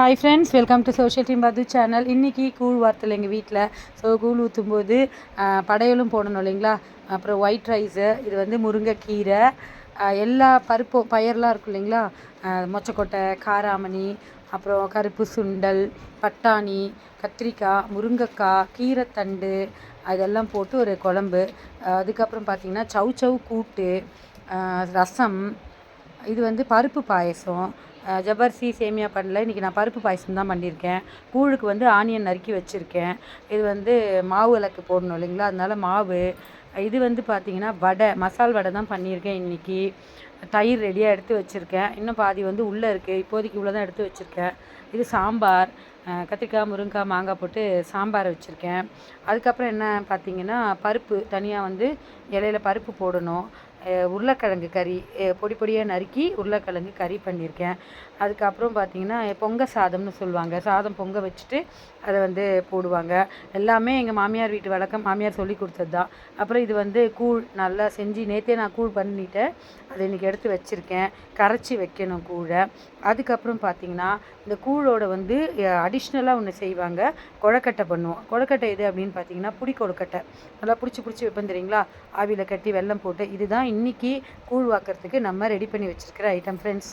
Hi friends welcome to social team பது channel இன்றைக்கி கூழ் வார்த்தையில் எங்கள் வீட்டில் ஸோ கூழ் ஊற்றும்போது படையலும் போடணும் இல்லைங்களா? அப்புறம் ஒயிட் ரைஸு இது வந்து முருங்கைக்கீரை எல்லா பருப்பும் பயிரெலாம் இருக்கும் இல்லைங்களா? மொச்சக்கொட்டை காராமணி அப்புறம் கருப்பு சுண்டல் பட்டாணி கத்திரிக்காய் முருங்கைக்காய் கீரைத்தண்டு அதெல்லாம் போட்டு ஒரு குழம்பு. அதுக்கப்புறம் பார்த்திங்கன்னா சவு சவு கூட்டு ரசம் இது வந்து பருப்பு பாயசம். ஜபர்சி சேமியா பண்ணல. இன்றைக்கி நான் பருப்பு பாயசம் தான் பண்ணியிருக்கேன். கூழுக்கு வந்து ஆனியன் நறுக்கி வச்சுருக்கேன். இது வந்து மாவு விளக்கு போடணும் இல்லைங்களா? அதனால மாவு. இது வந்து பார்த்திங்கன்னா வடை. மசால் வடை தான் பண்ணியிருக்கேன் இன்றைக்கி தயிர் ரெடியாக எடுத்து வச்சுருக்கேன். இன்னும் பாதி வந்து உள்ளே இருக்குது இப்போதைக்கு இவ்வளோ தான் எடுத்து வச்சுருக்கேன். இது சாம்பார். கத்திரிக்காய் முருங்கைக்காய் மாங்காய் போட்டு சாம்பார் வச்சுருக்கேன். அதுக்கப்புறம் என்ன பார்த்தீங்கன்னா பருப்பு. தனியாக வந்து இலையில பருப்பு போடணும். உருளைக்கிழங்கு கறி. பொடி பொடியாக நறுக்கி உருளைக்கிழங்கு கறி பண்ணியிருக்கேன் அதுக்கப்புறம் பார்த்தீங்கன்னா பொங்க சாதம்னு சொல்லுவாங்க. சாதம் பொங்க வச்சுட்டு அதை வந்து போடுவாங்க. எல்லாமே எங்கள் மாமியார் வீட்டு வழக்கம். மாமியார் சொல்லி கொடுத்தது தான் அப்புறம் இது வந்து கூழ் நல்லா செஞ்சு நேற்றே நான் கூழ் பண்ணிட்டேன். அதை இன்றைக்கி எடுத்து வச்சுருக்கேன். கரைச்சி வைக்கணும் கூழை. அதுக்கப்புறம் பார்த்தீங்கன்னா இந்த கூழோட வந்து அடிஷ்னலாக ஒன்று செய்வாங்க. கொழக்கட்டை பண்ணுவோம். கொழக்கட்டை எது அப்படின்னு பார்த்தீங்கன்னா புடி கொழுக்கட்டை. நல்லா பிடிச்சி பிடிச்சி வைப்பேன் தெரியுங்களா? ஆவியில் கட்டி வெல்லம் போட்டு. இதுதான் இன்றைக்கி கூழ் வாக்கிறதுக்கு நம்ம ரெடி பண்ணி வச்சுருக்கிற ஐட்டம் ஃப்ரெண்ட்ஸ்